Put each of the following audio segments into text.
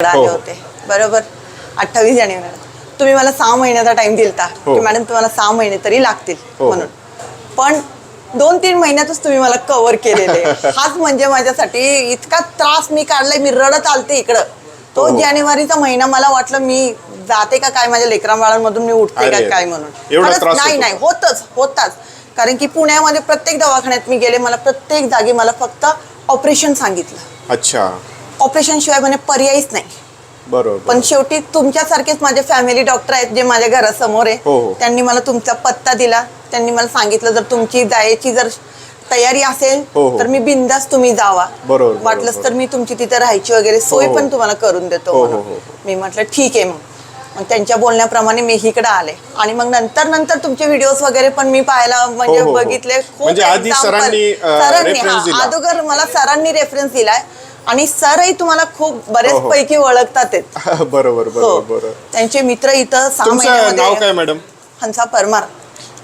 आले हो, हो. होते बरोबर अठ्ठावीस जानेवारी तुम्ही मला सहा महिन्याचा टाइम दिलता हो. की मॅडम तुम्हाला सहा महिने तरी लागतील. म्हणून पण दोन तीन महिन्यातच तुम्ही मला कव्हर केलेले हाच म्हणजे माझ्यासाठी इतका त्रास मी काढलाय मी रडत आलते इकडं तो. जानेवारीचा महिना मला वाटलं मी जाते का काय माझ्या लेकरा बाळांमधून मी उठते का. काय म्हणून नाही नाही? होतच होताच कारण की पुण्यामध्ये प्रत्येक दवाखान्यात मी गेले मला प्रत्येक जागी मला फक्त ऑपरेशन सांगितलं अच्छा ऑपरेशन शिवाय म्हणे पर्यायच नाही बरोबर पण शेवटी तुमच्यासारखेच माझे फॅमिली डॉक्टर आहेत जे माझ्या घरासमोर हो, आहे हो. त्यांनी मला तुमचा पत्ता दिला त्यांनी मला सांगितलं जर तुमची जायची जर तयारी असेल हो, हो. तर मी बिंदास तुम्ही जावा बरोबर, वाटलंच तर. मी तुमची तिथे राहायची वगैरे सोय हो, हो. पण तुम्हाला करून देतो हो, हो, म्हणून हो, हो. मी म्हटलं ठीक आहे मग मग त्यांच्या बोलण्याप्रमाणे मी इकडे आले आणि मग नंतर नंतर तुमचे व्हिडिओज वगैरे पण मी पाहायला म्हणजे हो, हो, हो. बघितले खूप म्हणजे. सरांनी, हा. अगोदर मला सरांनी रेफरन्स दिलाय आणि सरही तुम्हाला खूप हो, हो. बरेच पैकी ओळखतात. बरोबर हो. बरोबर. त्यांचे मित्र इथं नाव काय मॅडम हंसा परमार.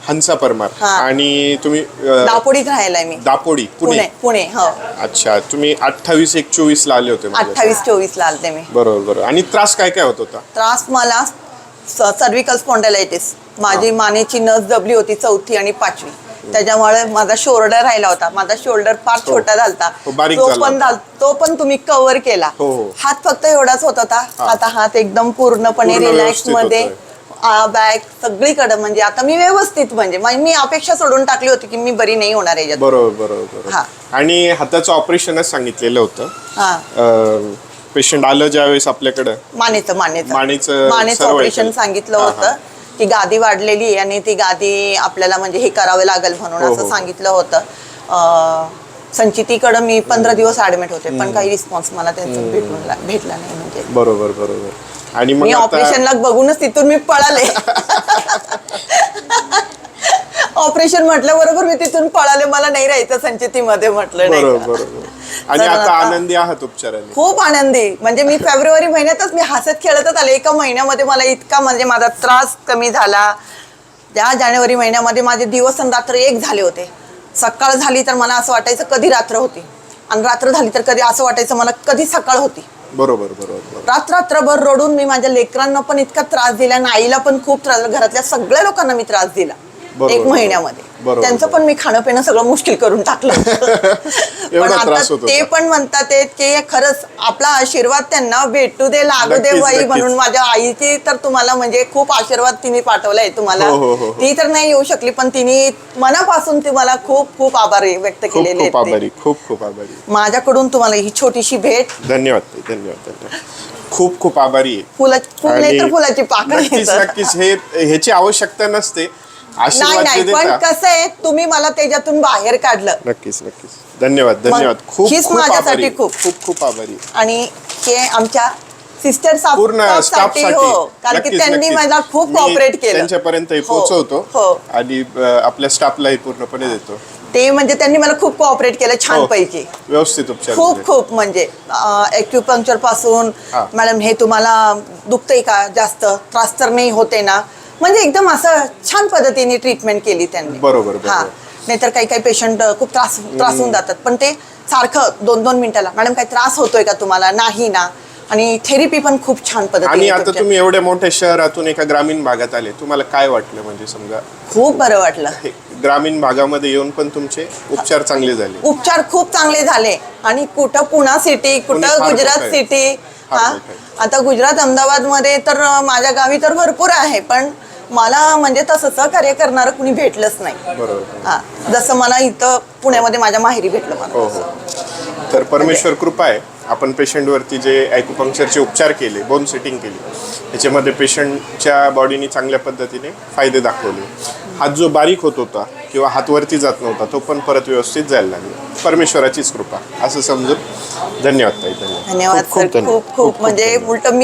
हंसा परमार. हा. आणि तुम्ही दापोडीत राहायलाय मी. दापोडी पुणे? पुणे हो. अच्छा तुम्ही अठ्ठावीस एक चोवीस ला आले होते. अठ्ठावीस चोवीस ला आलते मी. बरोबर बरोबर. आणि त्रास काय काय होत होता? त्रास मला सर्विकल स्पॉन्डालायटिस माझी मानेची नस दबली होती चौथी आणि पाचवी. त्याच्यामुळे माझा शोल्डर राहिला होता. माझा शोल्डर फार हो. छोटा झालता. हो, तो पण तो पण तुम्ही कव्हर केला. हो. हात फक्त एवढाच होत होता. आता हात एकदम पूर्णपणे पूर्ण रिलॅक्समध्ये. बॅग सगळीकडे म्हणजे आता मी व्यवस्थित म्हणजे मा- अपेक्षा सोडून टाकली होती की मी बरी नाही होणार याच्यात. बरोबर बरोबर आणि हाताचं ऑपरेशनच सांगितलेलं होतं. हा. पेशंट आलं ज्यावेळेस आपल्याकडं? मानेचं मानेचं. मानेचं ऑपरेशन. सांगितलं होतं. की गादी वाढलेली आहे आणि ती गादी आपल्याला म्हणजे हे करावे लागेल म्हणून हो, असं हो. सांगितलं होतं. अं, संचितीकडं मी पंधरा दिवस ऍडमिट होते पण काही रिस्पॉन्स मला त्यांचा भेटून ला- भेटला नाही म्हणजे. बरोबर बरोबर. आणि मग मी आता ऑपरेशनला बघूनच तिथून मी पळाले. ऑपरेशन म्हटलं बरोबर मी तिथून पळाले मला नाही राहायचं संचितीमध्ये म्हटलं नाही बरोबर का. बरोबर. आणि आता आनंदी आहात उपचाराने. खूप आनंदी. म्हणजे मी फेब्रुवारी महिन्यातच मी हसत खेळतच आले. एका महिन्यामध्ये मला इतका म्हणजे माझा त्रास कमी झाला. त्या जानेवारी महिन्यामध्ये माझे दिवस आणि रात्र एक झाले होते. सकाळ झाली तर मला असं वाटायचं कधी रात्र होती. आणि रात्र झाली तर कधी असं वाटायचं मला कधी सकाळ होती. बरोबर बरोबर. बरोबर रात्र रात्रभर रडून मी माझ्या लेकरांना पण इतका त्रास दिला आणि आईला पण खूप त्रास घरातल्या सगळ्या लोकांना मी त्रास दिला. एक. महिन्यामध्ये. त्यांचं पण मी खाणं पिणं सगळं मुश्किल करून टाकलं पण आता ते. पण म्हणतात की खरंच आपला आशीर्वाद त्यांना भेटू दे लागू दे बाई. म्हणून माझ्या आईची तर तुम्हाला म्हणजे खूप आशीर्वाद तिने पाठवलाय तुम्हाला हो, हो, हो. ती तर नाही येऊ शकली पण तिने मनापासून तुम्हाला खूप खूप आभार व्यक्त केलेले. आभारी खूप खूप आभारी माझ्याकडून तुम्हाला ही छोटीशी भेट धन्यवाद धन्यवाद धन्यवाद खूप खूप आभारी आहे फुला फुल नाही आणि तर फुलाची पाकळी. नक्कीच हे ह्याची आवश्यकता नसते नाही आशीर्वाद जे नाही पण देता कसं आहे तुम्ही मला त्याच्यातून बाहेर काढलं नक्कीच नक्कीच धन्यवाद धन्यवाद खूप हीच खूप माझ्यासाठी आभारी. खूप. खूप खूप आभारी. आणि हे आमच्या सिस्टर पूर्ण स्टाफसाठी हो कारण की त्यांनी. मला खूप कॉपरेट केलं त्यांच्यापर्यंत हे पोहोचवतो हो आणि अं, आपल्या स्टाफलाही पूर्णपणे देतो ते म्हणजे त्यांनी मला खूप कॉपरेट केलं छान हो. पैकी व्यवस्थित उपचार खूप. खूप म्हणजे एक्युपंक्चरपासून हा. मॅडम हे तुम्हाला दुखतंय का जास्त त्रास तर नाही होते ना म्हणजे एकदम असं छान पद्धतीने ट्रीटमेंट केली त्यांनी. बरोबर, बरोबर. हा. नाहीतर काही काही पेशंट खूप त्रास त्रास होऊन जातात. पण ते सारखं दोन दोन मिनिटाला मॅडम काही त्रास होतोय का तुम्हाला? नाही ना. आणि थेरपी पण खूप छान आणि आता तुम्ही एवढ्या मोठ्या शहरातून एका ग्रामीण भागात आले तुम्हाला काय वाटलं? म्हणजे समजा खूप बरं वाटलं. हे ग्रामीण भागामध्ये येऊन पण तुमचे उपचार चांगले झाले. उपचार खूप चांगले झाले. आणि कुठं पुणा सिटी पुणे कुठं फार गुजरात आहे. सिटी फार हा. मोठं आहे. आता गुजरात अहमदाबादमध्ये तर अं, माझ्या गावी तर भरपूर आहे पण मला म्हणजे तसं सहकार्य करणारं कुणी भेटलंच नाही. बरोबर. हा. जसं मला इथं पुण्यामध्ये माझ्या माहेरी भेटलं मला. हो हो. तर परमेश्वर कृपा आहे. आपण पेशंटवरती जे ॲक्युपंक्चरचे उपचार केले बोन सेटिंग केली त्याच्यामध्ये पेशंटच्या बॉडीने चांगल्या पद्धतीने फायदे दाखवले. हात जो बारीक होत होता किंवा हात वरती जात नव्हता तो पण परत व्यवस्थित जायला लागला. परमेश्वराचीच कृपा. असं समजून धन्यवाद ताई धन्यवाद. धन्यवाद खूप. खूप म्हणजे. उलट मी